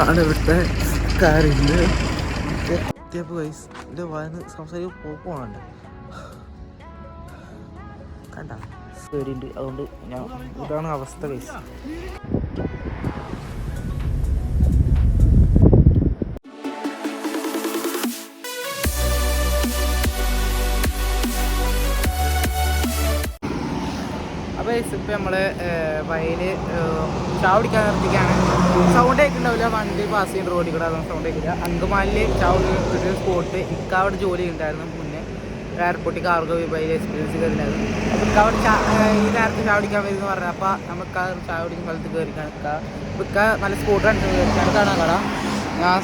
ആണ് ഇവിടുത്തെ കാര്യങ്ങൾ എത്തിയപ്പോൾ എന്റെ വായന്ന് സംസാരിക്കാൻ പോകണുണ്ട് കണ്ട? പേടിയുണ്ട്. അതുകൊണ്ട് ഞാൻ ഇതാണ് അവസ്ഥ ഗൈസ് അപ്പോൾ ഇപ്പം നമ്മൾ വയൽ ചാവടിക്കാൻ നിർത്തിക്കാണ് സൗണ്ട് കേൾക്കുന്നുണ്ടാവില്ല വണ്ടി പാസ് ചെയ്യുന്ന റോഡിൽ കൂടെ അതൊന്നും സൗണ്ട് കേൾക്കില്ല അങ്കമാലിൽ ചാവുന്ന ഒരു സ്പോട്ട് ഇക്ക അവിടെ ജോലി ഉണ്ടായിരുന്നു മുന്നേ. എയർപോർട്ടിൽ കാർഗോ വിഭാഗത്തിൽ എക്സ്പീരിയൻസ് കയറില്ലായിരുന്നു അപ്പോൾ ഇക്ക അവിടെ ഈ നേരത്തെ ചാവടിക്കാൻ വരുമെന്ന് പറഞ്ഞു. അപ്പോൾ നമുക്ക് ആ ചാവടിക്കും സ്ഥലത്ത് കയറിക്കാണ് ഇക്ക. അപ്പോൾ ഇക്ക നല്ല ഉണ്ട് കയറിക്കാണ് കാണാൻ കട ഞാൻ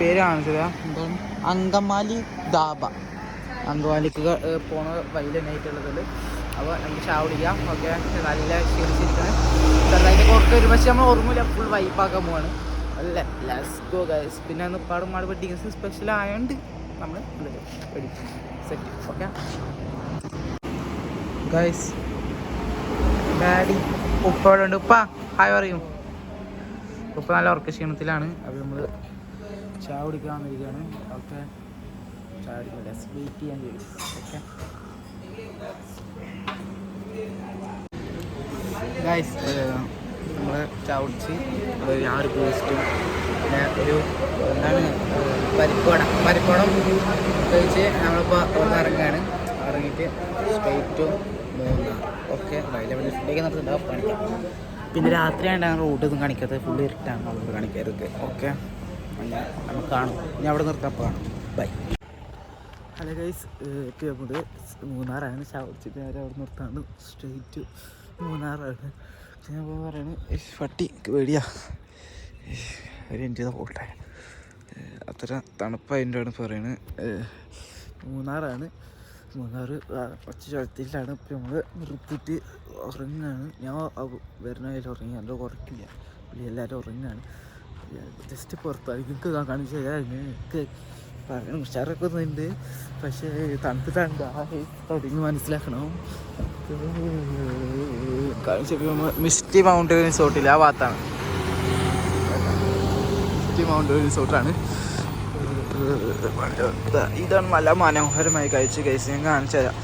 പേര് കാണിച്ചത്. എന്താണ്? അങ്കമാലി ദാബ അങ്കമാലിക്ക് പോണ വഴി തന്നെ ആയിട്ടുള്ളത് അപ്പോൾ നമുക്ക് ചാവടിക്കാം ഓക്കെ? നല്ല ക്ഷീണിച്ചിരിക്കണം ചെറുതായിട്ട് കുറച്ച് ഒരു നമ്മൾ ഓർമ്മയില്ല ഫുൾ വൈപ്പാക്കാൻ പോവാണ്. അല്ല ലെറ്റ്സ് ഗോ ഗൈസ് പിന്നെ അന്ന് പാടും വെഡിങ്സ് സ്പെഷ്യൽ ആയതുകൊണ്ട് നമ്മൾ സെറ്റ് ഓക്കെ? ഗൈസ് ഡാഡി ഉപ്പ ഉണ്ട്. ഉപ്പ ഹായ് പറയും ഉപ്പ നല്ല ഉറക്ക ക്ഷീണത്തിലാണ്. അപ്പോൾ നമ്മൾ ചായ കുടിക്കാൻ വന്നിരിക്കുകയാണ്. ഓക്കെ? ചായ കുടിക്കാം വെയിറ്റ് ചെയ്യാൻ കഴിയും ഓക്കെ? ഗൈസ് നമ്മൾ ചവിടിച്ച് ഞാൻ ഒരു ബൂസ്റ്റും പിന്നെ ഒരു എന്താണ് പരിപ്പട. പരിപ്പടം കഴിച്ച് നമ്മളിപ്പോൾ ഒന്ന് ഇറങ്ങുകയാണ് ഇറങ്ങിയിട്ട് സ്ട്രേറ്റും മൂന്നാർ ഓക്കെ വൈലവൽ ഫുഡൊക്കെ നടത്തുന്നുണ്ടാവും കാണിക്കാം. പിന്നെ രാത്രിയാണ് റൂട്ട് ഒന്നും കാണിക്കാത്തത്. ഫുള്ള് ഇരുട്ടാണ്. നമ്മൾ കാണിക്കാറൊക്കെ ഓക്കെ നമുക്ക് കാണും. ഇനി അവിടെ നിർത്താൻ കാണും. ബൈ ഹലോ ഗൈസ് ഇപ്പോൾ നമ്മുടെ മൂന്നാറാണ്. ചാവടിച്ചിട്ട് നേരെ അവിടെ നിർത്താണ് സ്ട്രെയിറ്റ് മൂന്നാറാണ്. ഞാൻ ഇപ്പോൾ പറയുന്നത് പട്ടി പേടിയാ. ഒരു എന്റെ പോട്ടെ. അത്ര തണുപ്പായതിന്റെയാണ് പറയുന്നത് മൂന്നാറാണ്. മൂന്നാർ കുറച്ച് ചുഴത്തിലാണ് ഇപ്പോൾ നമ്മൾ നിർത്തിയിട്ട് ഉറങ്ങാണ്. ഞാൻ വരുന്ന കയ്യിൽ ഉറങ്ങി എന്റെ കുറയ്ക്കില്ല. എല്ലാവരും ഉറങ്ങാണ്. ജസ്റ്റ് പുറത്തായിരിക്കും കാണിച്ചു തരാം എനിക്ക് പറയാൻ ഉഷാറൊക്കെ ഒന്നുണ്ട് പക്ഷേ തണുത്തിട്ടാണ് തുടങ്ങി മനസ്സിലാക്കണം. മിസ്റ്റി മൗണ്ടൻ റിസോർട്ടില്ല ആ ഭാഗത്താണ്. മിസ്റ്റി മൗണ്ടൻ റിസോർട്ടാണ്. ഇതാണ് നല്ല മനോഹരമായി കഴിച്ച് കഴിച്ച് ഞാൻ കാണിച്ചു തരാം.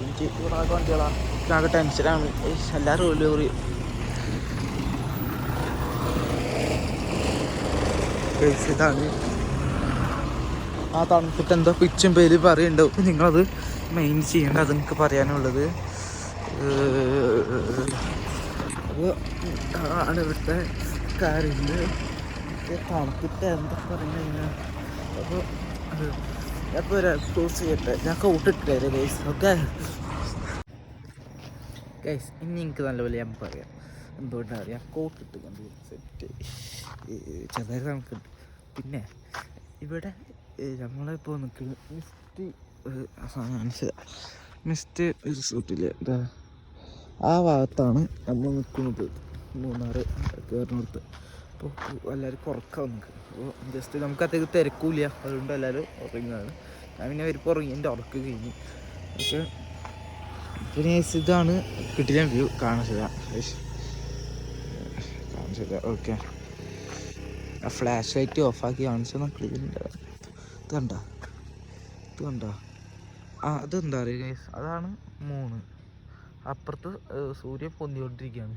എനിക്ക് വണ്ടികളാണ് ടെൻഷനാണ് എല്ലാവരും ഒരു ലോറി കഴിച്ച് ഇതാണ് ആ തണുപ്പിട്ട് എന്തോ പിച്ചും പേര് പറയുന്നുണ്ടാവും നിങ്ങളത് മെയിൻ ചെയ്യേണ്ട അത് എനിക്ക് പറയാനുള്ളത്. ആണ് ഇവിടുത്തെ കാര്യങ്ങൾ തണുപ്പിട്ട് എന്താ പറയുക അപ്പോൾ അപ്പോൾ ഒരു ക്ലോസ് ചെയ്യട്ടെ. ഞാൻ കൂട്ടിട്ടില്ല ഗൈസ് ഓക്കെ ഗൈസ് ഇനി എനിക്ക് നല്ലപോലെ ഞാൻ പറയാം. എന്തുകൊണ്ടാണ് അറിയാം? കോട്ടിട്ട് കണ്ടു സെറ്റ് ചെറുതായി നമുക്കുണ്ട് പിന്നെ ഇവിടെ നമ്മളിപ്പോൾ നിൽക്കുന്നത് മിസ്റ്റ് കാണിച്ചത്. മിസ്റ്റ് റിസോർട്ടിൽ എന്താ ആ ഭാഗത്താണ് നമ്മൾ നിൽക്കുന്നത് മൂന്നാറ് കയറുന്നിടത്ത് അപ്പോൾ എല്ലാവരും കുറക്കാം നമുക്ക് അപ്പോൾ ജസ്റ്റ് നമുക്ക് അത്തേക്ക് തിരക്കൂല അതുകൊണ്ട് എല്ലാവരും ഉറങ്ങുകയാണ് ഞാൻ പിന്നെ വരുമ്പോൾ ഉറങ്ങി. എന്റെ ഉറക്ക് കഴിഞ്ഞ്. പക്ഷേ പിന്നെ ഇതാണ് കിട്ടിയ വ്യൂ കാണിച്ചത്. കാണിച്ചത്. ഓക്കെ ഫ്ലാഷ് ലൈറ്റ് ഓഫാക്കി കാണിച്ചാൽ ക്ലിയർ ഉണ്ടാവും ഇത് കണ്ട? ഇത് കണ്ട? ആ അതെന്താ അറിയുക ഗൈസ് അതാണ് മൂന്ന് അപ്പുറത്ത് സൂര്യൻ പൊന്തിക്കൊണ്ടിരിക്കുകയാണ്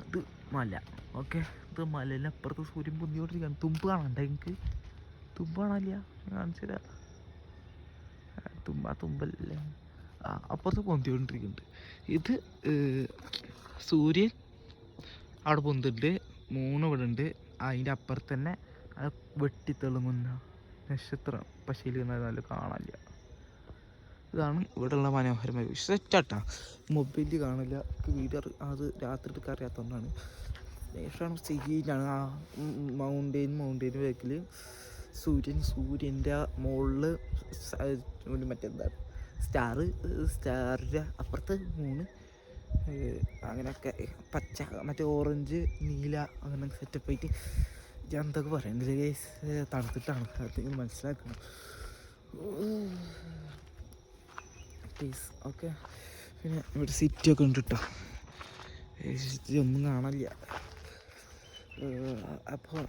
അത് മല. ഓക്കെ? ഇത് മലയിലെ അപ്പുറത്ത് സൂര്യൻ പൊന്തിക്കൊണ്ടിരിക്കുകയാണ് തുമ്പ് കാണണ്ട എനിക്ക് തുമ്പ് കാണാനില്ല? കാണിച്ചില്ല തുമ്പ തുമ്പല്ലേ? ആ അപ്പുറത്ത് പൊന്തിക്കൊണ്ടിരിക്കുന്നുണ്ട് ഇത് സൂര്യൻ അവിടെ പൊന്തുണ്ട്. മൂന്ന് ഇവിടെ ഉണ്ട് അതിന്റെ അപ്പുറത്ത് തന്നെ വെട്ടിത്തിളങ്ങുന്ന നക്ഷത്രം പശയിൽ നല്ല കാണാനില്ല. ഇതാണ് ഇവിടെയുള്ള മനോഹരമായ സെറ്റാട്ടാ മൊബൈലിൽ കാണില്ല. വീഡിയോ അത് രാത്രി എടുക്കാൻ അറിയാത്തതുകൊണ്ടാണ്. ശേഷമാണ് സ്ഥിതിയിലാണ്. ആ മൗണ്ടെയിൻ മൗണ്ടെയിൻ ബാക്കിൽ സൂര്യൻ സൂര്യന്റെ മുകളിൽ മറ്റെന്താ സ്റ്റാർ സ്റ്റാറിന്റെ അപ്പുറത്ത് മൂന്ന് അങ്ങനെയൊക്കെ പച്ച മറ്റേ ഓറഞ്ച് നീല അങ്ങനെ സെറ്റപ്പ് ആയിട്ട് ഞാൻ എന്തൊക്കെ പറയണ്ടില്ല കേസ് തണുത്തിട്ടാണ്. അത് നിങ്ങൾ മനസ്സിലാക്കണം പ്ലീസ് ഓക്കെ പിന്നെ ഇവിടെ സിറ്റി ഒക്കെ ഉണ്ട് കേട്ടോ സിറ്റി ഒന്നും കാണാനില്ല. അപ്പോൾ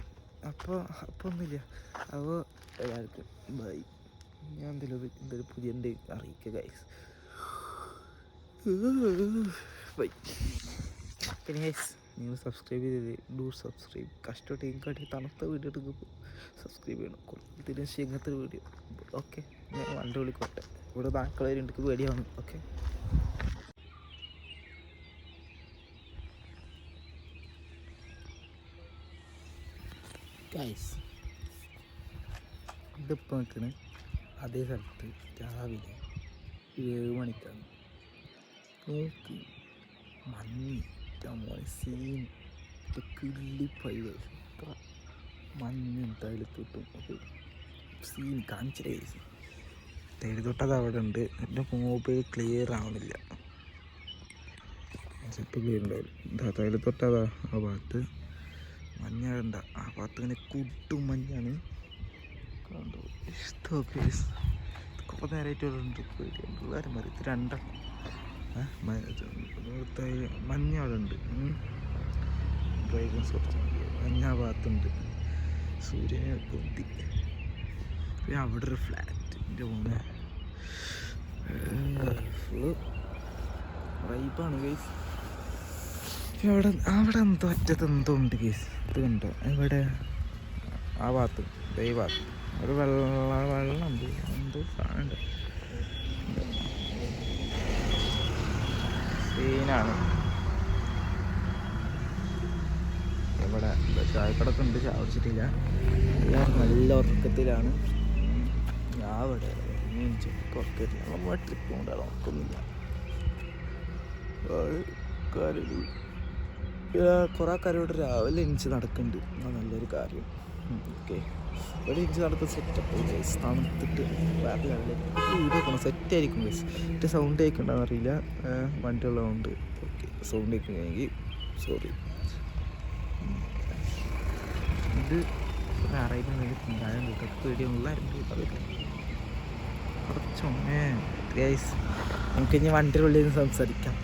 അപ്പോൾ അപ്പോൾ ഒന്നുമില്ല. അപ്പോൾ എല്ലാവർക്കും ബൈ ഞാൻ എന്തെങ്കിലും എന്തെങ്കിലും പുതിയ ഉണ്ട് അറിയിക്കുക ഗൈസ് ബൈ പിന്നെ ഗൈസ് നിങ്ങൾ സബ്സ്ക്രൈബ് ചെയ്ത്. ഡു സബ്സ്ക്രൈബ് കഷ്ടപ്പെട്ട് ഇങ്ങോട്ട് തണുത്ത വീഡിയോ എടുക്കുമ്പോൾ സബ്സ്ക്രൈബ് ചെയ്യണം. ശേഷം ഇങ്ങനത്തെ വീഡിയോ. ഓക്കെ ഞാൻ വണ്ടി വിളിക്കോട്ടെ. ഇവിടെ നാക്കളവരുണ്ട് പേടിയാണ്. ഓക്കെ ഇതിപ്പോൾ നിൽക്കണ അതേ സ്ഥലത്ത് രാവിലെ ഏഴ് മണിക്കാണ്. നോക്കി. മഞ്ഞ്. മോനെ സീൻ കിള്ളിപ്പൈ ഇത്ര മഞ്ഞ് തൈലത്തൊട്ടും ഒക്കെ സീൻ കാണിച്ചിട്ടേ. തൈലത്തൊട്ടത് അവിടെ ഉണ്ട് എന്റെ മൊബൈൽ ക്ലിയർ ആവണില്ല. ചിലപ്പോൾ ക്ലിയർ ആ ഭാഗത്ത്. മഞ്ഞ കണ്ട ആ ഭാഗത്ത് ഇങ്ങനെ കുട്ടും മഞ്ഞാണ്. കണ്ടോ? ഇഷ്ടമൊക്കെ കുറേ നേരമായിട്ട് ഉണ്ട് പിള്ളേരും മതി രണ്ടെണ്ണം. മഞ്ഞ അവിടെ ഉണ്ട് ഡ്രൈവിംഗ് കുറച്ച് മഞ്ഞ ഭാഗത്തുണ്ട്. സൂര്യനെ പൊന്തി പിന്നെ അവിടെ ഒരു ഫ്ലാറ്റ് എന്റെ മോനെ ഫുള്ള് വൈബാണ് ഗൈസ് അവിടെ അവിടെ എന്തോ അറ്റത്ത് എന്തോ ഉണ്ട് കേസ് ഇത് കണ്ടോ? ഇവിടെ ആ ഭാഗത്ത് ഈ ഭാഗത്ത്. ഒരു വെള്ള വെള്ളം ഉണ്ട് എന്തോ സാധനം സീനാണ് ഇവിടെ ചായക്കടക്ക് ഉണ്ട്. ചായ കുടിച്ചിട്ടില്ല എല്ലാവരും നല്ല ഉറക്കത്തിലാണ്. ഞാൻ ഇവിടെ ഉറക്കത്തില്ല. നമ്മൾ ട്രിപ്പ് കൊണ്ട് ഉറക്കൊന്നുമില്ല. കാര്യം കുറേ ആൾക്കാരോട് രാവിലെ എനിച്ച് നടക്കുന്നുണ്ട്. നല്ലൊരു കാര്യം. ഓക്കെ. ഇവിടെ ഇഞ്ച് നടത്ത സെറ്റപ്പ് ഗൈസ് തണുത്തിട്ട് വേറെ സെറ്റ് ആയിരിക്കും ഗൈസ് എന്റെ സൗണ്ട് കേൾക്കണ്ടെന്ന് അറിയില്ല വണ്ടി ഉള്ളതുകൊണ്ട് ഓക്കെ സൗണ്ട് കേൾക്കുന്നെങ്കിൽ സോറി ഇത് അറിയുന്ന തിന്നാനും കിട്ടും. പേടിയുള്ളായിരുന്നു കുറച്ചൊന്നേ ഗൈസ് നമുക്ക് ഇനി വണ്ടിയുടെ ഉള്ളിൽ നിന്ന് സംസാരിക്കാം.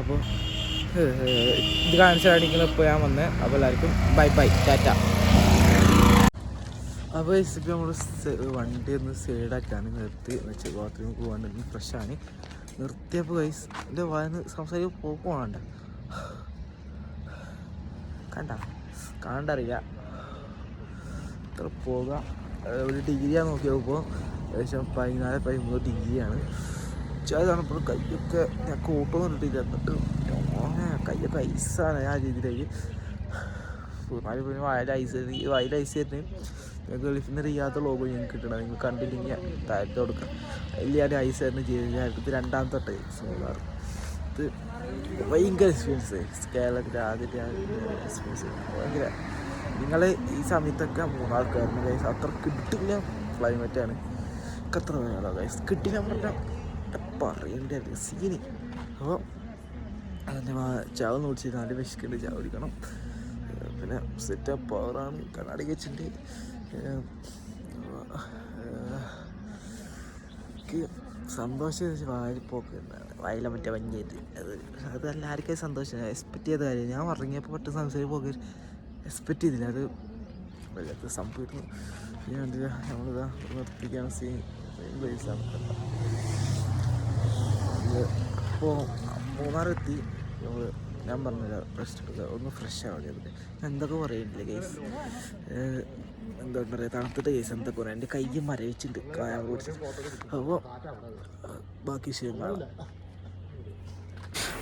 അപ്പോൾ ഇത് കാണിച്ചാണെങ്കിലും ഇപ്പോൾ ഞാൻ വന്നത് അപ്പോൾ എല്ലാവർക്കും ബൈ ബൈ ടാറ്റ അപ്പോൾ ഇപ്പോൾ നമ്മൾ വണ്ടി ഒന്ന് സൈഡാക്കാണ് നിർത്തി. വെച്ച് ബാത്റൂമിൽ പോകാണ്ട് ഫ്രഷാണ് നിർത്തിയപ്പോൾ ഗൈസ് എന്റെ വായന്ന് സംസാരിക്കാൻ പോകണ്ട കണ്ട? കാണണ്ടറിയില്ല ഇത്ര പോകാം. ഒരു ഡിഗ്രിയാണ് നോക്കിയപ്പോൾ ഏകദേശം പതിനാല് പതിമൂന്ന് ഡിഗ്രിയാണ് ചായ തണുപ്പോൾ കൈയൊക്കെ ഞാൻ കോട്ടൊന്നും ഇട്ടില്ല എന്നിട്ട് മോനെ കൈയൊക്കെ ഐസാണ് ആ രീതിയിലേക്ക്. പിന്നെ വയൽ ഐസ് തന്നെ ഗൾഫിൽ നിന്ന് ലോഗോ ഞങ്ങൾക്ക് കിട്ടണം. നിങ്ങൾ കണ്ടില്ലെങ്കിൽ താഴത്ത് കൊടുക്കാം. ഞാൻ ഐസ് തന്നെ ചെയ്ത് ഇത് രണ്ടാമത്തെ ടൈം സോളാർ ഇത് ഭയങ്കര എക്സ്പീരിയൻസ് കേരളത്തിൽ ആദ്യത്തെ എക്സ്പീരിയൻസ് ഭയങ്കര. നിങ്ങൾ ഈ സമയത്തൊക്കെ മൂന്നാർ കയറുന്ന ഗൈസ് അത്ര കിട്ടില്ല ക്ലൈമറ്റാണ് അത്ര വേണോ ഗൈസ് കിട്ടില്ല പറഞ്ഞാൽ പറയേണ്ട? സീന് അപ്പോൾ അതിന്റെ ചാവ് നോടിച്ച് നാല് വിശക്കുണ്ട് ചാവ് കുടിക്കണം. പിന്നെ സെറ്റപ്പ് പവറാണ് കണ്ണാടി വെച്ചിട്ടുണ്ട്. എനിക്ക് സന്തോഷം വായിപ്പോക്ക് വായില മറ്റേ വഞ്ചിയത് അത് അത് എല്ലാവർക്കും സന്തോഷം? എക്സ്പെക്ട് ചെയ്ത കാര്യം. ഞാൻ ഉറങ്ങിയപ്പോൾ പെട്ടെന്ന് സംസാരിച്ച് പോക്ക്. എക്സ്പെക്ട് ചെയ്തില്ല. അത് വല്ലാത്ത സംഭവിക്കുന്നു നമ്മളിതാ നിർത്തിക്കാൻ സീൻ പ്ലേസാണ് ഇപ്പോൾ മൂന്നാറെത്തി നമ്മൾ ഞാൻ പറഞ്ഞില്ല റെസ്റ്റ് ഒന്ന് ഫ്രഷ് ആവേണ്ടത് ഞാൻ എന്തൊക്കെ പറയുന്നില്ല കേസ് എന്താ പറയുക തണുത്തിട്ട് കേസ് എന്താ പറയുക എന്റെ കയ്യും മരവിച്ചിട്ടുണ്ട്. കായം കുടിച്ചിട്ട് അപ്പോൾ ബാക്കി വിഷയം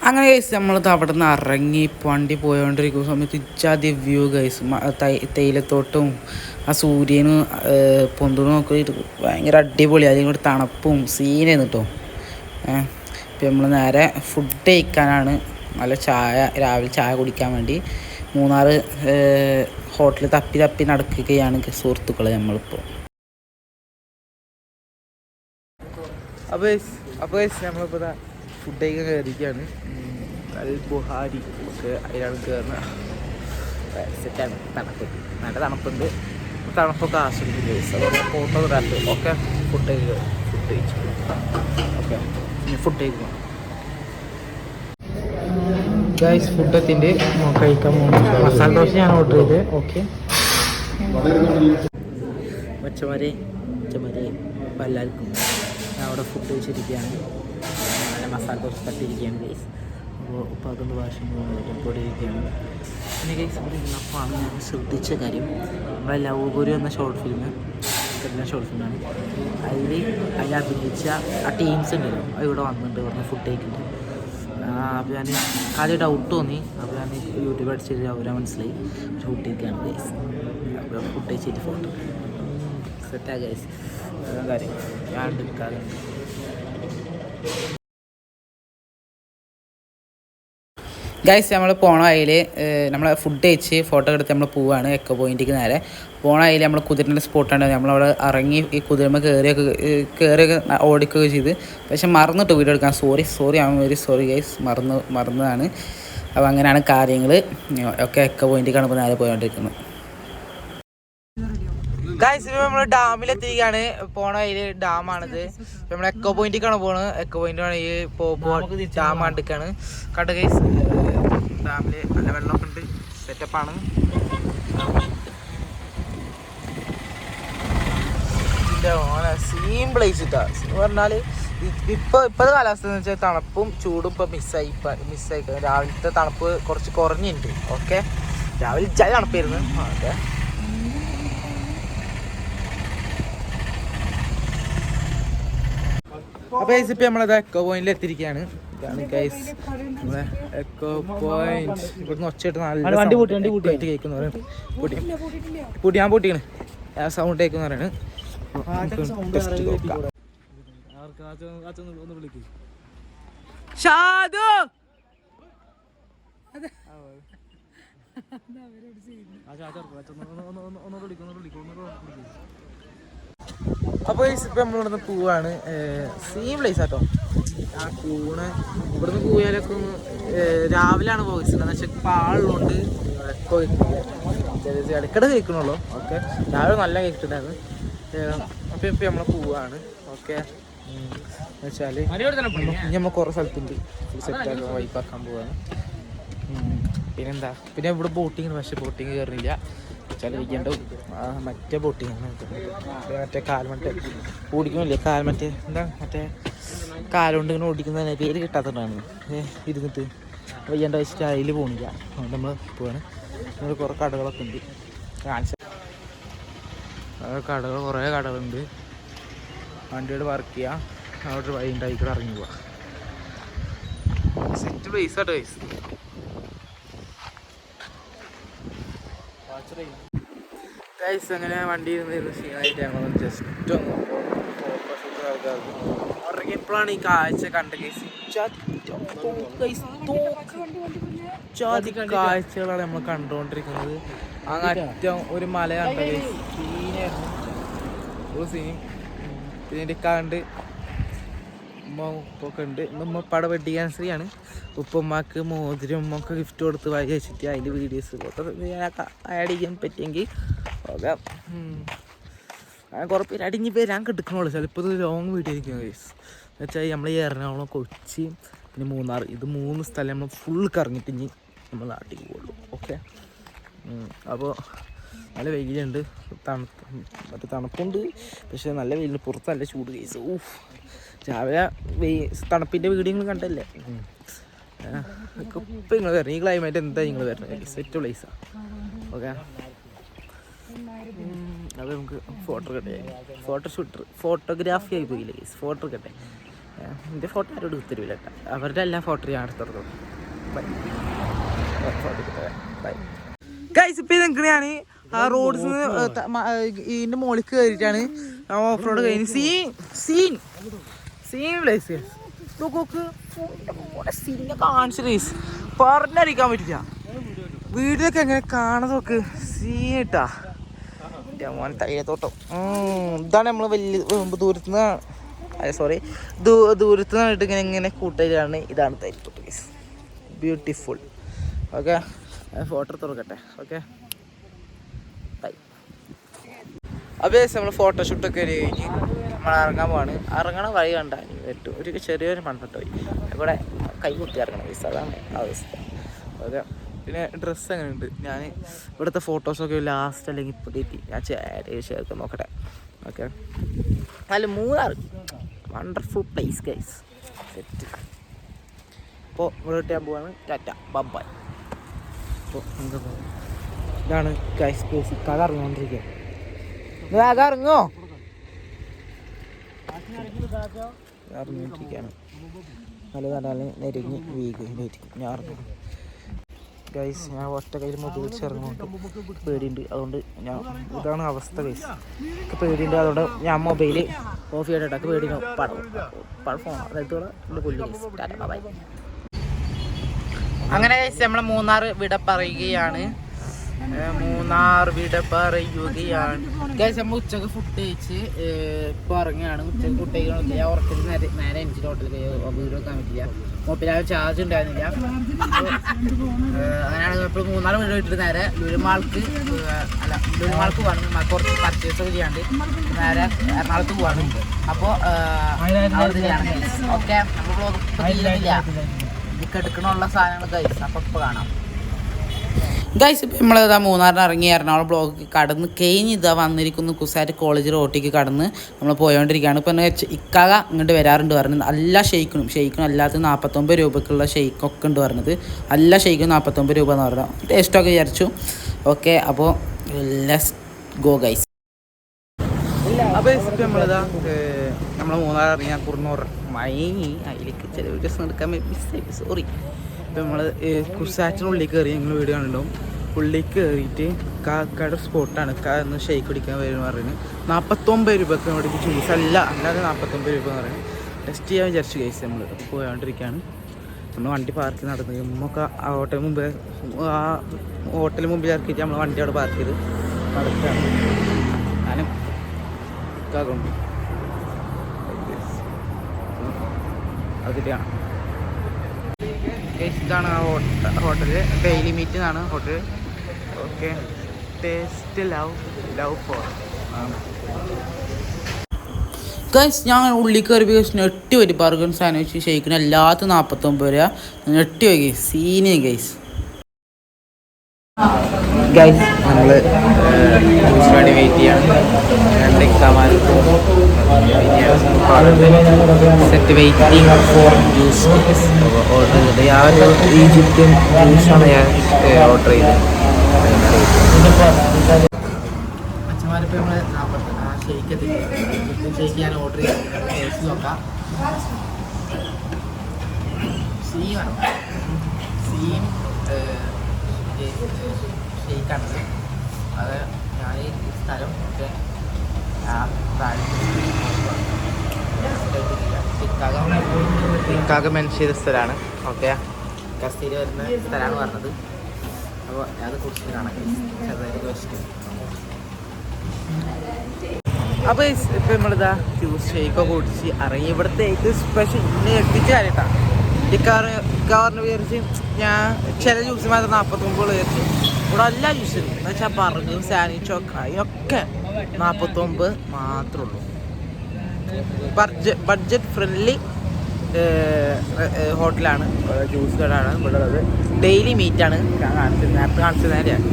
അങ്ങനെ ഗൈസ് നമ്മൾ അവിടെ നിന്ന് ഇറങ്ങി വണ്ടി പോയോണ്ടിരിക്കുന്ന സമയത്ത് ഇച്ചാദ്യ വ്യൂ ഗൈസ് തേയിലത്തോട്ടും ആ സൂര്യനും പൊന്തുണും ഒക്കെ ഭയങ്കര അടിപൊളി. അതിന് കൂടി തണുപ്പും സീനായിരുന്നു കേട്ടോ ഇപ്പം നമ്മൾ നേരെ ഫുഡ് കഴിക്കാനാണ്. നല്ല ചായ രാവിലെ ചായ കുടിക്കാൻ വേണ്ടി. മൂന്നാർ ഹോട്ടൽ തപ്പി തപ്പി നടക്കുകയാണ് സുഹൃത്തുക്കളെ നമ്മളിപ്പോൾ അപ്പോൾ അപ്പോൾ നമ്മളിപ്പോൾ ഫുഡ് കഴിക്കാൻ കയറിയിരിക്കുകയാണ് അൽ ബുഹാരി ഒക്കെ അതിലാണ് കയറുന്നത് സെറ്റാണ് തണുപ്പ്. നല്ല തണുപ്പുണ്ട്. തണുപ്പൊക്കെ ആസ്വദിക്കുന്നത് ഗൈസ് അതുകൊണ്ട് ഫോട്ടോ ഇടാണ്ട് ഒക്കെ ഫുഡ് കഴിക്കുക ഫുഡ് കഴിച്ചു. ഓക്കെ ഫുഡ് കഴിക്കുക ഗൈസ് ഫുഡ് എത്തിന്റെ കഴിക്കാൻ പോകുന്നു. മസാല ദോശ ഞാൻ ഓർഡർ ചെയ്ത് ഓക്കെ മച്ചമാരെ മച്ചമാരെ ഇപ്പം എല്ലാവർക്കും ഞാൻ അവിടെ ഫുഡ് കഴിച്ചിരിക്കുകയാണ്. നല്ല മസാല ദോശ തട്ടിയിരിക്കുകയാണ് ഗൈസ് അപ്പോൾ ഇപ്പോൾ അതൊന്ന് ഭാഷ പോയിരിക്കുകയാണ് പിന്നെ ഗൈസ് ഇവിടെ ഇരുന്നപ്പോഴാണ് ഞാൻ ശ്രദ്ധിച്ച കാര്യം. നമ്മളെ ലവ് ഗുരു എന്ന ഷോർട്ട് ഫിലിം എന്ന ഷോർട്ട് ഫിലിമാണ് അതിൽ അതിൽ അഭിനയിച്ച ആ ടീംസ് ഉണ്ടല്ലോ ഇവിടെ വന്നിട്ടുണ്ട് പറഞ്ഞ് ഫുഡ് കഴിക്കുന്നുണ്ട്. അപ്പോൾ ഞാൻ ആദ്യം ഡൗട്ട് തോന്നി. അപ്പോൾ ഞാൻ യൂട്യൂബ് അടിച്ചിട്ട് അവരെ മനസ്സിലായി. ഷൂട്ട് ചെയ്തിരിക്കുകയാണ് ഗൈസ് കഴിച്ചിട്ട് ഫോട്ടോ സെറ്റാ ഗൈസ് കാര്യം. ഞാൻ എടുക്കാറുണ്ട്. ഗൈസ് നമ്മൾ പോണ അതിൽ നമ്മൾ ഫുഡ് കഴിച്ച് ഫോട്ടോ എടുത്ത് നമ്മൾ പോവാണ് എക്കോ പോയിന്റിക്ക് നേരെ. പോണ അതിൽ നമ്മൾ കുതിരന്റെ സ്പോട്ടാണ് നമ്മളവിടെ ഇറങ്ങി ഈ കുതിരമ്മ കയറിയൊക്കെ കയറിയൊക്കെ ഓടിക്കുകയൊക്കെ ചെയ്ത്. പക്ഷെ മറന്നിട്ട് വീഡിയോ എടുക്കാൻ. Sorry sorry ah very sorry guys മറന്ന് മറന്നതാണ്. അപ്പോൾ അങ്ങനെയാണ് കാര്യങ്ങൾ ഒക്കെ എക്കോ പോയിന്റിക്കാണ് ഇപ്പോൾ നേരെ പോയിക്കൊണ്ടിരിക്കുന്നത് ഗായ്സ് ഇപ്പൊ നമ്മൾ ഡാമിലെത്തിയിരിക്കുകയാണ് പോണ അതിൽ ഡാമാണിത്. നമ്മൾ നമ്മൾ എക്കോ പോയിന്റിലേക്കാണ് പോണത്. എക്കോ പോയിന്റ് ആണ് ഈ ഡാം കണ്ടിക്കാണ്. കണ്ട ഗൈസ് ഡാമിൽ നല്ല വെള്ളമൊക്കെ ഉണ്ട്. സെറ്റപ്പാണ് സീം പ്ലേസ് ഇട്ടാ. എന്ന് പറഞ്ഞാൽ ഇ- ഇപ്പൊ ഇപ്പോഴത്തെ കാലാവസ്ഥ എന്ന് വെച്ചാൽ തണുപ്പും ചൂടും ഇപ്പൊ മിസ്സായി മിസ്സായി രാവിലത്തെ തണുപ്പ് കുറച്ച് കുറഞ്ഞിട്ടുണ്ട്. ഓക്കെ രാവിലെ ഇച്ചാൽ തണുപ്പായിരുന്നു. ഓക്കെ. അപ്പൊ ഗൈസ് ഇപ്പൊ നമ്മളത് എക്കോ പോയിന്റിൽ എത്തിയിരിക്കുകയാണ് ഇതാണ് ഗൈസ് നമ്മളെ എക്കോ പോയിന്റ് ഇവിടുന്ന് ഒച്ചയിട്ട് നല്ല വണ്ടി പൂട്ടി വണ്ടി പൂട്ടി പൂട്ടി ഞാൻ പൂട്ടിയാണ് ആ സൗണ്ട് ടെസ്റ്റ് നോക്കാം ഷാദു അപ്പൊ guys, ഇപ്പൊ നമ്മളിവിടുന്ന് പോവാണ്. സെയിം പ്ലേസ് ആട്ടോ. ആ കൂണ്. ഇവിടുന്ന് പോയാലൊക്കെ ഒന്ന് രാവിലെയാണ് വോയിസ് പക്ഷെ ഇപ്പൊ ആളുള്ളതുകൊണ്ട് എക്കോ കേൾക്കില്ല ഇടയ്ക്കിടെ കേൾക്കണുള്ളൂ. ഓക്കെ. രാവിലെ നല്ല കേട്ടിട്ടുണ്ടായിരുന്നു. അപ്പൊ ഇപ്പൊ നമ്മൾ പോവാണ്. ഓക്കെ. വെച്ചാൽ ഇനി നമ്മൾ കുറെ സ്ഥലത്തുണ്ട്. സെറ്റ് വൈപ്പാക്കാൻ പോവാണ്. പിന്നെന്താ? പിന്നെ ഇവിടെ ബോട്ടിങ് പക്ഷെ ബോട്ടിങ് കയറില്ല ചിലവിക്കേണ്ട മറ്റേ ബോട്ടിങ് മറ്റേ കാൽമറ്റേ ഓടിക്കുന്നില്ലേ കാൽമറ്റ് എന്താ? മറ്റേ കാലുകൊണ്ട് ഇങ്ങനെ ഓടിക്കുന്നതിന് പേര് കിട്ടാത്തതാണ് ഇരുന്നിട്ട് വയ്യണ്ട വെച്ചിട്ട് അതിൽ പോണില്ല. അതുകൊണ്ട് നമ്മൾ പോവാണ്. നമ്മൾ കുറേ കടകളൊക്കെ ഉണ്ട്. കാണിച്ച കടകൾ കുറേ കടകളുണ്ട്. വണ്ടിയോട് വർക്ക് ചെയ്യാം. അവിടെ വഴി ഇറങ്ങി പോവാം. സെറ്റ് പ്ലേസ് ആട്ടോ പൈസ ഗൈസ് അങ്ങനെ വണ്ടി ഇരുന്ന് സീനായിട്ട് ഞങ്ങൾ ജസ്റ്റ് ഒന്ന് ഇറങ്ങിയപ്പോഴാണ് ഈ കാഴ്ച കണ്ട ഗൈസ് ജാതി കാഴ്ചകളാണ് നമ്മൾ കണ്ടുകൊണ്ടിരിക്കുന്നത്. അങ്ങ് അറ്റം ഒരു മല കണ്ട സീനായിരുന്നു. ഒരു സീൻ എന്റെ കണ്ട് ഉമ്മ ഉപ്പൊക്കെ ഉണ്ട്. ഉമ്മ പട വെഡ്ഡിങ് ആനിവേഴ്സറിയാണ് ഉപ്പുമ്മക്ക് മോതിരം ഉമ്മക്ക് ഗിഫ്റ്റ് കൊടുത്ത് വായി വെച്ചിട്ട് അതിന്റെ വീഡിയോസ് ആഡ് ചെയ്യാൻ പറ്റിയെങ്കിൽ ഓക്കെ. ഞാൻ കുറേ പേര് അടിഞ്ഞ് പേര് ഞാൻ കിടക്കണുള്ളൂ. ചിലപ്പോൾ ഇത് ലോങ് വീഡിയോ ആയിരിക്കും ഗൈസ് എന്നുവെച്ചാൽ നമ്മൾ ഈ എറണാകുളം കൊച്ചി പിന്നെ മൂന്നാർ. ഇത് മൂന്ന് സ്ഥലം നമ്മൾ ഫുൾ കറങ്ങിയിട്ട് ഇനി നമ്മൾ നാട്ടിൽ പോകുള്ളൂ ഓക്കെ? അപ്പോൾ നല്ല വെയിലുണ്ട്. തണുപ്പ് മറ്റേ തണുപ്പുണ്ട്. പക്ഷേ നല്ല വെയിലുണ്ട്. പുറത്ത് നല്ല ചൂട് കേസ് ഊഫ് രാവിലെ വെയിൽ തണുപ്പിന്റെ വീട് നിങ്ങൾ കണ്ടല്ലേ? ഇപ്പം നിങ്ങൾ വരണം. ഈ ക്ലൈമറ്റ് എന്താ നിങ്ങൾ വരണം സെറ്റ് പ്ലേസാണ് ഓക്കെ? അത് നമുക്ക് ഫോട്ടോ കട്ടെ ഫോട്ടോ ഷൂട്ടർ ഫോട്ടോഗ്രാഫി ആയി പോയില്ല ഗൈസ് ഫോട്ടോ കട്ടെ. എന്റെ ഫോട്ടോ ആരോട് ഉത്തരവില്ല കേട്ടോ. അവരുടെ എല്ലാ ഫോട്ടോ ഞാൻ എടുത്തോളൂ ബൈ ബൈ ഗൈസ് ഇപ്പം നിൽക്കണയാണ് ആ റോഡ്സ് ഇതിന്റെ മുകളിൽ കയറിയിട്ടാണ് ഓഫ് റോഡ് കഴിഞ്ഞ്. സീൻ സീൻ സീൻ പ്ലേസ് നോക്ക് സീനെ കാണിച്ച റേസ് പറഞ്ഞറിയിക്കാൻ പറ്റില്ല. വീഡിയോക്കെ എങ്ങനെ കാണാൻ നോക്ക്. സീൻ ഇട്ടാ. മോൻ തൈലത്തോട്ടം ഉം, ഇതാണ് നമ്മൾ വലിയ ദൂരത്തു നിന്ന് സോറി ദൂരത്തു നിന്നിട്ട് ഇങ്ങനെ ഇങ്ങനെ കൂട്ടുകയാണ് ഇതാണ് തൈലത്തോട്ടം ഗൈസ് ബ്യൂട്ടിഫുൾ ഓക്കെ ഫോട്ടോ തുറക്കട്ടെ ഓക്കെ ബൈ അപ്പോൾ നമ്മൾ ഫോട്ടോഷൂട്ടൊക്കെ ഒരു കഴിഞ്ഞ് നമ്മൾ ഇറങ്ങാൻ പോവാണ്. ഇറങ്ങണ വഴി കണ്ട ഒരു ചെറിയൊരു മണ്ണിട്ട് പോയി. ഇവിടെ കൈ കുത്തി ഇറങ്ങണം ഗൈസ് അതാണ് അവസ്ഥ. ഓക്കെ പിന്നെ ഡ്രസ്സ് അങ്ങനെ ഉണ്ട് ഞാൻ ഇവിടുത്തെ ഫോട്ടോസൊക്കെ ലാസ്റ്റ് അല്ലെങ്കിൽ കയറ്റി ഞാൻ ചേർക്കാൻ നോക്കട്ടെ. ഓക്കെ അല്ല Munnar wonderful place guys set അപ്പോൾ ഇവിടെ ഞാൻ പോവാണ് ടാറ്റ ബബായ് അപ്പോൾ എന്താ പോകാം ഇതാണ് ഗൈസ് പ്ലേസ് കഥ ഇറങ്ങിക്കൊണ്ടിരിക്കുക വേഗം ഇറങ്ങോ? ഇറങ്ങിയിട്ടിരിക്കുകയാണ്. നല്ല നല്ല നെരുങ്ങി വീഗിയിരിക്കും ഞാൻ ഇറങ്ങും. ഗൈസ് ഞാൻ ഒറ്റ കയ്യിൽ മൊബൈൽ ചേർന്നുകൊണ്ട് ഇറങ്ങുന്നുണ്ട് പേടിയുണ്ട്. അതുകൊണ്ട് ഞാൻ ഇതാണ് അവസ്ഥ ഗൈസ് എനിക്ക് പേടിയുണ്ട്. അതുകൊണ്ട് ഞാൻ മൊബൈൽ ഓഫ് ചെയ്തിട്ട് പേടി പടം പടം ഫോൺ അതായത് എന്റെ പുല്ല് ബൈ അങ്ങനെ ഗൈസ് നമ്മൾ മൂന്നാർ വിട പറയുകയാണ്. ഏ, മൂന്നാർ വിട പറയുകയാണ് നമ്മൾ ഉച്ചയ്ക്ക് ഫുഡ് കഴിച്ച് ഇറങ്ങുകയാണ് ഉച്ചയ്ക്ക് ഫുഡ് കഴിക്കണം ഞാൻ ഉറക്കത്തിൽ നേരെ നേരെ എനിക്ക് ഹോട്ടലിൽ വീട് വെക്കാൻ പറ്റില്ല. മൊബൈൽ ചാർജ് ഉണ്ടായിരുന്നില്ല. അങ്ങനെയാണ് ഇപ്പോൾ മൂന്നാർ വീട് വിട്ടിട്ട് നേരെ ലുരുമാൾക്ക് അല്ല ലുരുമാൾക്ക് പോകണം കുറച്ച് പർച്ചേസ് ഒക്കെ ചെയ്യാണ്ട് നേരെ എറണാകുളത്ത് പോകാനുണ്ട് അപ്പോൾ ഓക്കെ നമ്മൾ ഇല്ല ഇതൊക്കെ എടുക്കണമുള്ള സാധനങ്ങൾ കഴിച്ചു അപ്പോൾ ഇപ്പോൾ കാണാം. ഗൈസ് ഇപ്പം നമ്മളിതാ മൂന്നാറിന് ഇറങ്ങി എറണാകുളം ബ്ലോക്ക് കടന്ന് കഴിഞ്ഞ് ഇതാ വന്നിരിക്കുന്നു കുസാറ്റ് കോളേജ് റോട്ടിക്ക് കടന്ന് നമ്മൾ പോയോണ്ടിരിക്കുകയാണ് ഇപ്പം ഇക്കാക ഇങ്ങോട്ട് വരാറുണ്ട് പറഞ്ഞത് എല്ലാ ഷെയ്ക്കിനും ഷെയ്ക്കിനും അല്ലാത്ത നാൽപ്പത്തൊമ്പത് രൂപക്കുള്ള ഷെയ്ക്കൊക്കെ ഉണ്ട് പറഞ്ഞത്. എല്ലാ ഷെയ്ക്കും നാൽപ്പത്തൊമ്പത് രൂപ എന്ന് പറഞ്ഞാൽ ടേസ്റ്റൊക്കെ വിചാരിച്ചു. ഓക്കെ അപ്പോൾ ലെസ് ഗോ ഗൈസ് അപ്പോൾ നമ്മളിതാ നമ്മൾ മൂന്നാർ ഇറങ്ങിയ കുറുന്നൂർ മയങ്ങി അതിലേക്ക് ചില വീഡിയോസ് എടുക്കാൻ സോറി ഇപ്പം നമ്മൾ കുസാറ്റിനുള്ളിൽ കയറി ഞങ്ങൾ വീട് കണ്ടിട്ടുണ്ടാവും ഉള്ളിൽ കയറിയിട്ട് കാക്കയുടെ സ്പോട്ടാണ്. കാ എന്ന് ഷെയ്ക്ക് കുടിക്കാൻ വരും പറയുന്നത്. നാൽപ്പത്തൊമ്പത് രൂപക്ക് നമ്മുടെ ജ്യൂസ് അല്ല അല്ലാതെ നാൽപ്പത്തൊമ്പത് രൂപ എന്ന് പറയുന്നത്. ടെസ്റ്റ് ചെയ്യാൻ വിചാരിച്ചു കേസ് നമ്മൾ പോയാണ്ടിരിക്കുകയാണ് നമ്മൾ വണ്ടി പാർക്ക് നടന്നത് നമുക്ക് ആ ഹോട്ടൽ മുമ്പ് ആ ഹോട്ടലിന് മുമ്പ് ഇറക്കിയിട്ട് നമ്മൾ വണ്ടി അവിടെ പാർക്ക് ചെയ്ത് നടക്കുകയാണ് ഞാനും അതിലാണ് ഇതാണ് ആ ഹോട്ടൽ ഡെയിലി മീറ്റ് എന്നാണ് hotel okay taste love love for guys ഞാൻ ഉള്ളിൽ കയറി ഗൈസ് എട്ട് വരും ബർഗർ സാൻഡ്വിച്ച് ഷെയ്ക്കിന് എല്ലാത്ത നാൽപ്പത്തൊമ്പത് രൂപ. നെട്ടി വൈകി സീനിയ ഗൈസ് ഗൈസ് നമ്മൾ വെയിറ്റ് ചെയ്യാണ് രണ്ട് ഇക്കാമാർ. Set waiting for juice order ചെയ്തത്. ആ ഒരു ഈജിപ്ഷ്യൻ ജ്യൂസാണ് ഞാൻ ഓർഡർ ചെയ്തത്. നമ്മൾ ആ ഷെയ്ക്ക് എത്തി ഷെയ്ക്ക് ഓർഡർ ചെയ്ത്. ടേസ്റ്റ് നോക്കാം. സീമാണ് സീൻ ഷെയ്ക്കാണത് അത് ഞാൻ ഈ സ്ഥലം ഒക്കെ ആ ഇക്കാക മെൻഷൻ ചെയ്ത സ്ഥലമാണ് ഓക്കെ. കസ്തീരി വരുന്ന സ്ഥലമാണ് പറഞ്ഞത്. അപ്പോൾ അത് കുറിച്ച് കാണാം. ചെറുതായിട്ട് വെച്ചിട്ട് നമ്മളിതാ ജ്യൂസ് ഷേക്കൊക്കെ കുടിച്ച് ഇറങ്ങി. ഏറ്റവും സ്പെഷ്യൽ ഇന്നെ എത്തിച്ച കാര്യട്ടാ. ഇക്കാറ് ഇക്കാറിന് വിചാരിച്ച് ഞാൻ ചില ജ്യൂസ് മാത്രം നാൽപ്പത്തൊമ്പത് വിചാരിച്ച്. ഇവിടെ എല്ലാ ജ്യൂസും എന്ന് വെച്ചാൽ സാൻഡ്വിച്ചോ അതിനൊക്കെ നാൽപ്പത്തൊമ്പത് മാത്രമേ ഉള്ളൂ ബഡ്ജറ്റ് ഫ്രണ്ട്ലി ഹോട്ടലാണ്. ജ്യൂസ് കടയാണ് ഇവിടെ ഉള്ളത് ഡെയിലി ആണ്. കാണിച്ചത് നേരത്തെ കാണിച്ചത് നേരെയാണ്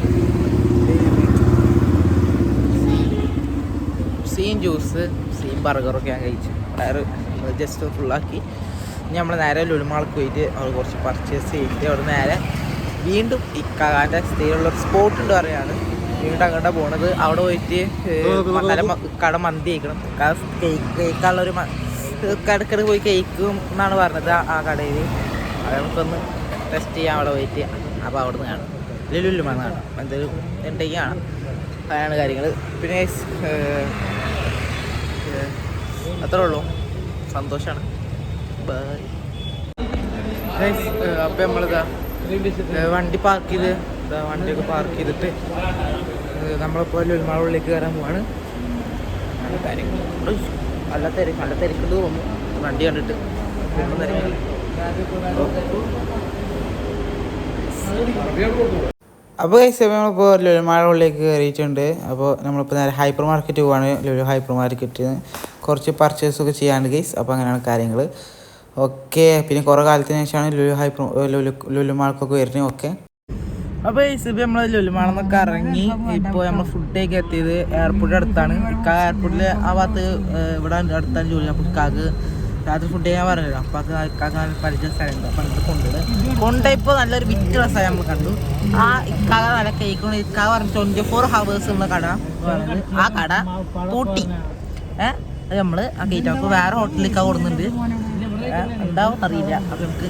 സീൻ ജ്യൂസ് സീൻ ബർഗറൊക്കെ ഞാൻ കഴിച്ചു. വേറെ ജസ്റ്റ് ഫുള്ളാക്കി ഇനി നമ്മൾ നേരെ ലുലുമാൾക്ക് പോയിട്ട് അവിടെ കുറച്ച് പർച്ചേസ് ചെയ്തിട്ട് അവിടെ നേരെ വീണ്ടും ഇക്കാന്റെ സ്ഥിരമുള്ള സ്പോട്ട് ഉണ്ട് പറയാണ് വീണ്ടും അങ്ങോട്ട് പോണത്. അവിടെ പോയിട്ട് നല്ല കട മന്തി കഴിക്കണം. കേക്ക് കേക്കുള്ള ഒരു കിടക്കിട പോയി കഴിക്കും എന്നാണ് പറഞ്ഞത് ആ- കടയിൽ അത് നമുക്കൊന്ന് ടെസ്റ്റ് ചെയ്യാം അവിടെ പോയിട്ട്. അപ്പോൾ അവിടെ നിന്ന് കാണാം ലുലു ലുലുമാന്ന് കാണാം. എന്തെങ്കിലും ഉണ്ടെങ്കിൽ കാണാം. അതാണ് കാര്യങ്ങൾ പിന്നെ അത്രേ ഉള്ളൂ. സന്തോഷമാണ് ബൈ അപ്പം നമ്മളിതാ വണ്ടി പാർക്ക് ചെയ്ത് വണ്ടിയൊക്കെ പാർക്ക് ചെയ്തിട്ട് ഏഹ്, ഒരു ലുൽമാളിലേക്ക് കയറാൻ പോവാണ്. നല്ല കാര്യങ്ങൾ നല്ല തിരക്ക് നല്ല തിരക്കുണ്ട് തോന്നുന്നു. വണ്ടി കണ്ടിട്ട്. അപ്പോൾ ഈ സമയം നമ്മളിപ്പോൾ ലുലു ഉള്ളിലേക്ക് കയറിയിട്ടുണ്ട്. അപ്പോൾ നമ്മളിപ്പോൾ നേരെ ഹൈപ്പർ മാർക്കറ്റ് പോവാണ്. ലുലു ഹൈപ്പർ മാർക്കറ്റ് കുറച്ച് പർച്ചേസ് ഒക്കെ ചെയ്യാണ്ട് ഗൈസ് അപ്പോൾ അങ്ങനെയാണ് കാര്യങ്ങൾ ഓക്കെ പിന്നെ കുറേ കാലത്തിന് ശേഷമാണ് ലുലു ഹൈപ്പർ ലുലു ലുലു ലുലുമാൾക്കൊക്കെ വരുന്നത്. ഓക്കെ അപ്പോൾ ഈ സിബി നമ്മൾ ലുലുമാണെന്നൊക്കെ ഇറങ്ങി ഇപ്പോൾ നമ്മൾ ഫുഡേക്ക് എത്തിയത് എയർപോർട്ടിന്റെ അടുത്താണ്. ഇക്കാ എയർപോർട്ടിൽ ആ ഭാഗത്ത് ഇവിടെ അടുത്താണ് ജോലി അപ്പോൾ ഇക്കാക്ക് രാത്രി ഫുഡ് ചെയ്യാൻ പറഞ്ഞില്ല അപ്പോൾ അത് ഇക്കാക്ക് നല്ല പരിചയ സ്ഥലമുണ്ട്. അപ്പോൾ അങ്ങോട്ട് കൊണ്ടുപോയി കൊണ്ടുപോയപ്പോൾ നല്ലൊരു വിറ്റ് ഡ്രസ്സായി നമ്മൾ കണ്ടു. ആ ഇക്കാക നല്ല കേക്ക് കൊണ്ട് ഇക്കാക പറഞ്ഞു ട്വന്റി ഫോർ ഹവേഴ്സ് ഉള്ള കട ആ കട പൂട്ടി ഏഹ് അത് നമ്മൾ ആ അപ്പോൾ വേറെ ഹോട്ടലിലേക്ക് കൊടുക്കുന്നുണ്ട്. ഉണ്ടാവും അറിയില്ല. നമുക്ക്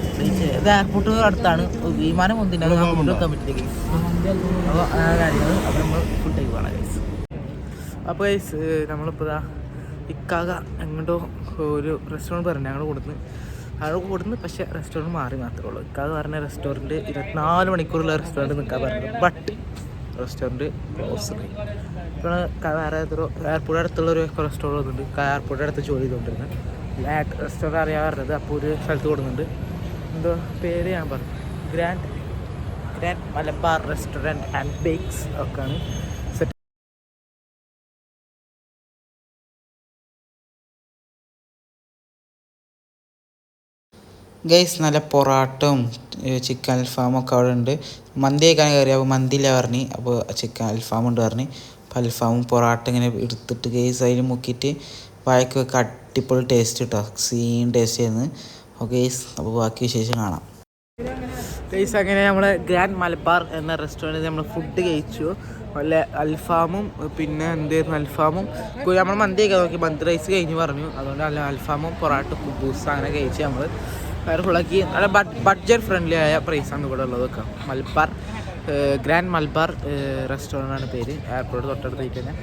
ഇത് എയർപോർട്ട് അടുത്താണ്. വിമാനം അങ്ങോട്ട് വെക്കാൻ പറ്റില്ല അപ്പോൾ ആ കാര്യങ്ങൾ അപ്പോൾ നമ്മൾ ഫുഡ് പോകണം ഗൈസ് അപ്പോൾ ഗൈസ് നമ്മളിപ്പോൾ ഇതാ ഇക്കാക എങ്ങോട്ടോ ഒരു റെസ്റ്റോറന്റ് പറഞ്ഞു ഞങ്ങൾ കൊടുത്ത് അവിടെ കൊടുന്ന് പക്ഷേ റെസ്റ്റോറന്റ് മാറി മാത്രമേ ഉള്ളൂ. ഇക്കാക പറഞ്ഞ റെസ്റ്റോറന്റ് ഇരുപത്തിനാല് മണിക്കൂറുള്ള റെസ്റ്റോറന്റ് നിൽക്കാൻ പറഞ്ഞത് ബട്ട് റെസ്റ്റോറന്റ് ക്ലോസ് ഇപ്പോൾ വേറെ ഏതൊരു എയർപോർട്ട് അടുത്തുള്ള ഒരു റെസ്റ്റോറന്റ് ഉണ്ട് എയർപോർട്ടിന്റെ അടുത്ത് ജോലി ചെയ്തുകൊണ്ടിരുന്നത് റെസ്റ്റോറന്റ് അറിയാൻ പറഞ്ഞത്. അപ്പോൾ ഒരു സ്ഥലത്ത് കൊടുക്കുന്നുണ്ട്. എന്തോ പേര് ഞാൻ പറഞ്ഞു. Grand grand Malabar restaurant and bakes ഒക്കെയാണ് ഗൈസ് നല്ല പൊറാട്ടും ചിക്കൻ അൽഫാമും ഒക്കെ അവിടെ ഉണ്ട്. മന്തി കഴിക്കാൻ കയറി അപ്പോൾ മന്തിയില്ല പറഞ്ഞു. അപ്പോൾ ചിക്കൻ അൽഫാം ഉണ്ട് പറഞ്ഞു. അപ്പോൾ അൽഫാമും പൊറാട്ട ഇങ്ങനെ എടുത്തിട്ട് ഗൈസ് അതിൽ മുക്കിയിട്ട് വായക്ക് വെക്കുക അടിപൊളി ടേസ്റ്റ് കിട്ടോ സീൻ ടേസ്റ്റ് ചെയ്യുന്നത് ഓക്കെ അപ്പോൾ ബാക്കി വിശേഷം കാണാം. ഗൈസ് അങ്ങനെ നമ്മൾ ഗ്രാൻഡ് മലബാർ എന്ന റെസ്റ്റോറന്റിൽ നമ്മൾ ഫുഡ് കഴിച്ചു. നല്ല അൽഫാമും പിന്നെ എന്തായിരുന്നു അൽഫാമും? നമ്മൾ മന്തിയൊക്കെ നോക്കി. മന്തി റൈസ് കഴിഞ്ഞ് പറഞ്ഞു. അതുകൊണ്ട് നല്ല അൽഫാമും പൊറാട്ട കുബൂസ് അങ്ങനെ കഴിച്ച് നമ്മൾ വേറെ ഫുള്ളാക്കി നല്ല ബഡ്ജറ്റ് ഫ്രണ്ട്ലി ആയ പ്രൈസാണ് ഇവിടെ ഉള്ളതൊക്കെ മലബാർ ഗ്രാൻഡ് മലബാർ റെസ്റ്റോറന്റ് ആണ് പേര്. എയർപോർട്ട് തൊട്ടടുത്തായിട്ട് തന്നെ.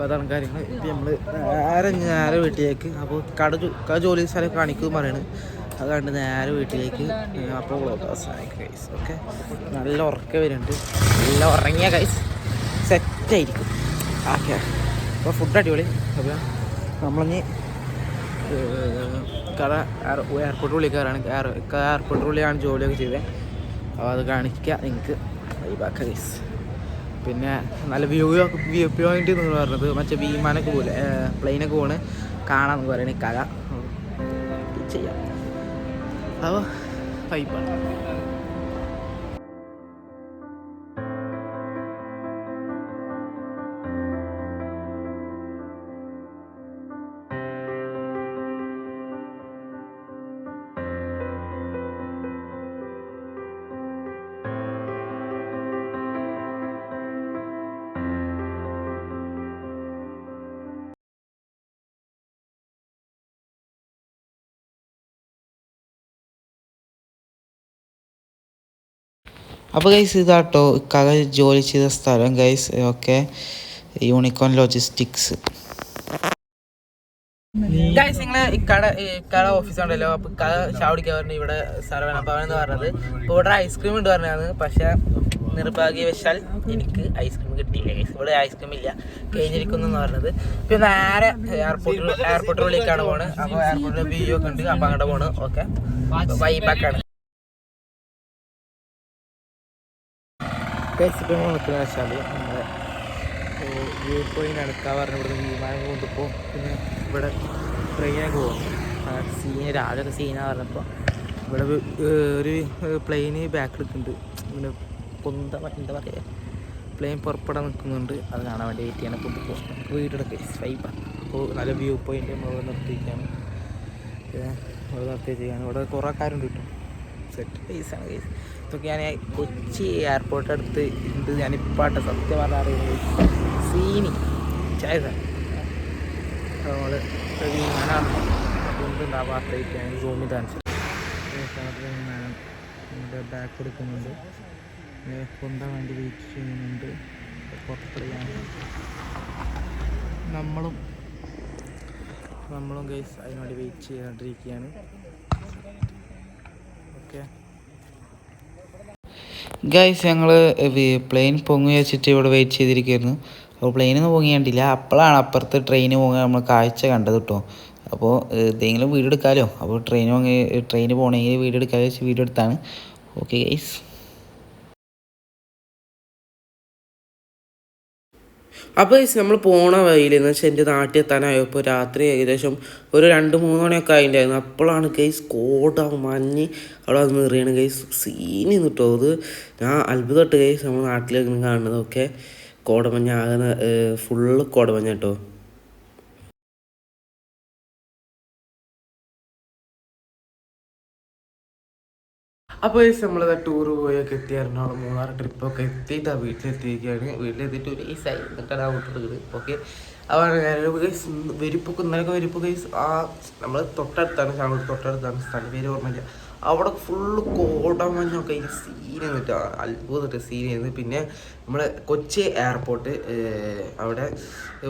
അപ്പോൾ അതാണ് കാര്യങ്ങൾ ഇപ്പം നമ്മൾ നേരെ നേരെ വീട്ടിലേക്ക് അപ്പോൾ കട ജോലി സ്ഥലം കാണിക്കുമെന്ന് പറയുന്നത് അത് കണ്ട് നേരെ വീട്ടിലേക്ക് അപ്പോൾ വ്ളോഗ് അവസാനിക്കും കൈസ് ഓക്കെ നല്ല ഉറക്കം വരുന്നുണ്ട്. നല്ല ഉറങ്ങിയ കൈസ് സെറ്റായിരിക്കും ഓക്കെ അപ്പോൾ ഫുഡ് അടിപൊളി. അപ്പോൾ നമ്മളിനി കട എയർ- എയർപോർട്ട് ഉള്ളിൽ കയറാണ് എയർ- എയർപോർട്ട് ഉള്ളിലാണ് ജോലിയൊക്കെ ചെയ്തത് അപ്പോൾ അത് കാണിക്കുക നിങ്ങൾക്ക് വൈബാക്ക ഗൈസ് പിന്നെ നല്ല വ്യൂ വ്യൂ പോയിന്റ് എന്ന് പറഞ്ഞത് മറ്റേ വിമാനൊക്കെ പോലെ പ്ലെയിനൊക്കെ പോണ്. കാണാമെന്ന് പറയണ കല. ചെയ്യാം. അപ്പോൾ വൈബാണ് അപ്പോൾ ഗൈസ് ഇതാട്ടോ ഇക്കാക ജോലി ചെയ്ത സ്ഥലം guys okay unicorn logistics guys നിങ്ങൾ ഇക്കട ഇക്കട ഓഫീസ് ഉണ്ടല്ലോ അപ്പൊ ഇക്കാട ചാവടിക്കാൻ പറഞ്ഞു ഇവിടെ സാറ് വേണം. അപ്പൊ അവനെന്ന് പറഞ്ഞത്? ഇപ്പൊ ഇവിടെ ഐസ്ക്രീം ഉണ്ട് പറഞ്ഞാണ് പക്ഷെ നിർഭാഗ്യവശാൽ എനിക്ക് ഐസ്ക്രീം കിട്ടിയില്ല ഗൈസ് ഇവിടെ ഐസ്ക്രീം ഇല്ല. കഴിഞ്ഞിരിക്കുന്നു പറഞ്ഞത്. ഇപ്പൊ നേരെ എയർപോർട്ടിൽ എയർപോർട്ടിലേക്കാണ് പോണ്. അപ്പൊ എയർപോർട്ടിൽ വ്യൂ ഒക്കെ ഉണ്ട്. അപ്പൊ അങ്ങോട്ട് പോണ്. ഓക്കെ വൈബാക്കാണ് ഇപ്പൊ നമ്മൾ നിൽക്കുന്ന വെച്ചാൽ നമ്മുടെ വ്യൂ പോയിന്റ് അടുക്കാൻ പറഞ്ഞ ഇവിടുന്ന് വിമാനം കൊണ്ടിപ്പോൾ പിന്നെ ഇവിടെ ട്രെയിനൊക്കെ പോകും. സീന് രാവിലെ സീനാ പറഞ്ഞപ്പോൾ ഇവിടെ ഒരു പ്ലെയിന് ബാക്കിൽ നിൽക്കുന്നുണ്ട് പിന്നെ പൊന്ത എന്താ പറയുക പ്ലെയിൻ പുറപ്പെടാൻ നിൽക്കുന്നുണ്ട്. അത് കാണാൻ വേണ്ടി വെയിറ്റ് ചെയ്യണം ഇപ്പോൾ ഇപ്പോൾ വീടെടുക്കുക വൈബാണ് അപ്പോൾ നല്ല വ്യൂ പോയിന്റ് നമ്മൾ നിർത്തിയിരിക്കുകയാണ്. ഇവിടെ നിർത്തി ചെയ്യാണ് ഇവിടെ കുറേ കാര്യം കിട്ടും. സെറ്റ് പ്ലേസാണ് കേസ് ഇതൊക്കെ ഞാൻ കൊച്ചി എയർപോർട്ട് അടുത്ത് ഉണ്ട് ഞാനിപ്പാട്ട സത്യം പറഞ്ഞാൽ അറിയുന്നത് സീനി. ചായ അതുകൊണ്ട് ആ ഞാൻ സൂം ചെയ്ത് കാണിച്ചത് വിമാനം ഇതിന്റെ ബാക്ക് എടുക്കുന്നുണ്ട്. കൊണ്ടാൻ വേണ്ടി വെയിറ്റ് ചെയ്യുന്നുണ്ട്. നമ്മളും നമ്മളും ഗൈസ് അതിനുവേണ്ടി വെയിറ്റ് ചെയ്തുകൊണ്ടിരിക്കുകയാണ് ഓക്കെ ഗൈസ് ഞങ്ങൾ പ്ലെയിൻ പൊങ്ങി വെച്ചിട്ട് ഇവിടെ വെയിറ്റ് ചെയ്തിരിക്കുന്നു അപ്പോൾ പ്ലെയിനൊന്നും പൊങ്ങി കണ്ടില്ല. അപ്പോഴാണ് അപ്പുറത്ത് ട്രെയിൻ പോകാൻ നമ്മൾ കാഴ്ച കണ്ടത് കേട്ടോ അപ്പോൾ എന്തെങ്കിലും വീഡിയോ എടുക്കാമല്ലോ അപ്പോൾ ട്രെയിൻ പൊങ്ങി ട്രെയിൻ പോകണമെങ്കിൽ വീഡിയോ എടുക്കാമെന്ന് വെച്ച് വീഡിയോ എടുത്താണ് ഓക്കെ ഗൈസ് അപ്പോൾ നമ്മൾ പോണ വഴിയിൽ എന്ന് വെച്ചാൽ എന്റെ നാട്ടിൽ എത്താനായപ്പോൾ രാത്രി ഏകദേശം ഒരു രണ്ട് മൂന്ന് മണിയൊക്കെ ആയിട്ടുണ്ടായിരുന്നു അപ്പോഴാണ് ഗൈസ് കോട്ട മഞ്ഞ് അവിടെ വന്ന് എറിയണം ഗൈസ് സീനി കിട്ടോ അത് ഞാൻ അത്ഭുതമായിട്ട് ഗൈസ് നമ്മുടെ നാട്ടിലേക്ക് കാണുന്നതൊക്കെ കോടമഞ്ഞ് ആകുന്ന ഫുള്ള് കോടമഞ്ഞ് കേട്ടോ. അപ്പോൾ നമ്മൾ ടൂർ പോയൊക്കെ എത്തി എറണാകുളം മൂന്നാർ ട്രിപ്പൊക്കെ എത്തിയിട്ട് വീട്ടിലെത്തിയിരിക്കുകയാണ്. വീട്ടിലെത്തിയിട്ട് ഒരു ഈസായി എന്നിട്ടാണ് ആ വീട്ടിലെടുക്കുന്നത് ഓക്കെ അതാണ് ഗൈസ് വെരിപ്പൊക്കെ ഇന്നലെയൊക്കെ വെരിപ്പ് ഗൈസ് ആ നമ്മൾ തൊട്ടടുത്താണ് തൊട്ടടുത്താണ് സ്ഥലം. പേര് ഓർമ്മയില്ല. അവിടെ ഫുള്ള് കോടമഞ്ഞൊക്കെ ഈ സീൻ എന്നിട്ട് അത്ഭുതമായിട്ട് സീൻ ചെയ്യുന്നത് പിന്നെ നമ്മൾ കൊച്ചി എയർപോർട്ട് അവിടെ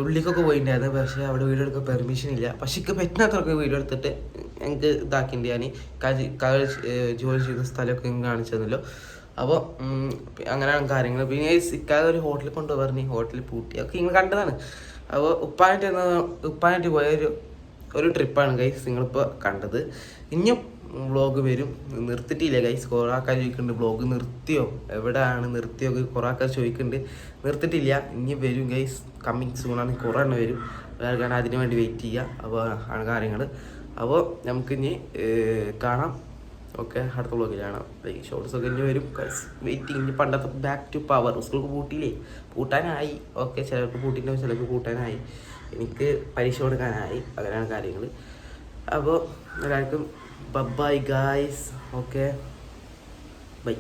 ഉള്ളിക്കൊക്കെ പോയിട്ടുണ്ടായിരുന്നു പക്ഷേ അവിടെ വീഡിയോ എടുക്കാൻ പെർമിഷൻ ഇല്ല. പക്ഷേ എനിക്ക് പറ്റുന്നത്രയൊക്കെ വീഡിയോ എടുത്തിട്ട് ഞങ്ങൾക്ക് ഇതാക്കിയിട്ട് ഞാൻ ജോലി ചെയ്ത സ്ഥലമൊക്കെ കാണിച്ചു തന്നല്ലോ. അപ്പോൾ അങ്ങനെയാണ് കാര്യങ്ങൾ പിന്നെ സിക്കാതെ ഒരു ഹോട്ടലിൽ കൊണ്ടുപോയി പറഞ്ഞു ഹോട്ടലിൽ പൂട്ടി. ഒക്കെ ഇങ്ങനെ കണ്ടതാണ്. അപ്പോൾ ഉപ്പാനായിട്ട് ഉപ്പാനായിട്ട് പോയ ഒരു ഒരു ട്രിപ്പാണ് ഗൈസ് നിങ്ങളിപ്പോൾ കണ്ടത്. ഇനിയും വ്ളോഗ് വരും. നിർത്തിയിട്ടില്ല ഗൈസ് കുറേ ആൾക്കാർ ചോദിക്കുന്നുണ്ട് വ്ളോഗ് നിർത്തിയോ? എവിടെയാണ് നിർത്തിയോ കുറേ ആൾക്കാർ ചോദിക്കുന്നുണ്ട് നിർത്തിയിട്ടില്ല. ഇനി വരും ഗൈസ് കമ്മിങ് സൂണാണ് കുറേ എണ്ണം വരും. കാരണം അതിനു വേണ്ടി വെയിറ്റ് ചെയ്യുക അപ്പോൾ ആണ് കാര്യങ്ങൾ അപ്പോൾ നമുക്ക് ഇനി കാണാം. ഓക്കെ അടുത്ത വ്ളോഗിൽ കാണാം. ഷോർട്സ് ഒക്കെ ഇനി വരും. വെയിറ്റിംഗ് ഇനി പണ്ടത്തെ ബാക്ക് ടു പവർ സ്കൂൾക്ക് പൂട്ടിയില്ലേ? പൂട്ടാനായി. ഓക്കെ ചിലർക്ക് പൂട്ടിയിട്ടുണ്ടാവും ചിലർക്ക് പൂട്ടാനായി. എനിക്ക് പരീക്ഷ കൊടുക്കാനായി. അങ്ങനെയാണ് കാര്യങ്ങൾ അപ്പോൾ എല്ലാവർക്കും ബൈ ഗായ്സ് ഓക്കെ ബൈ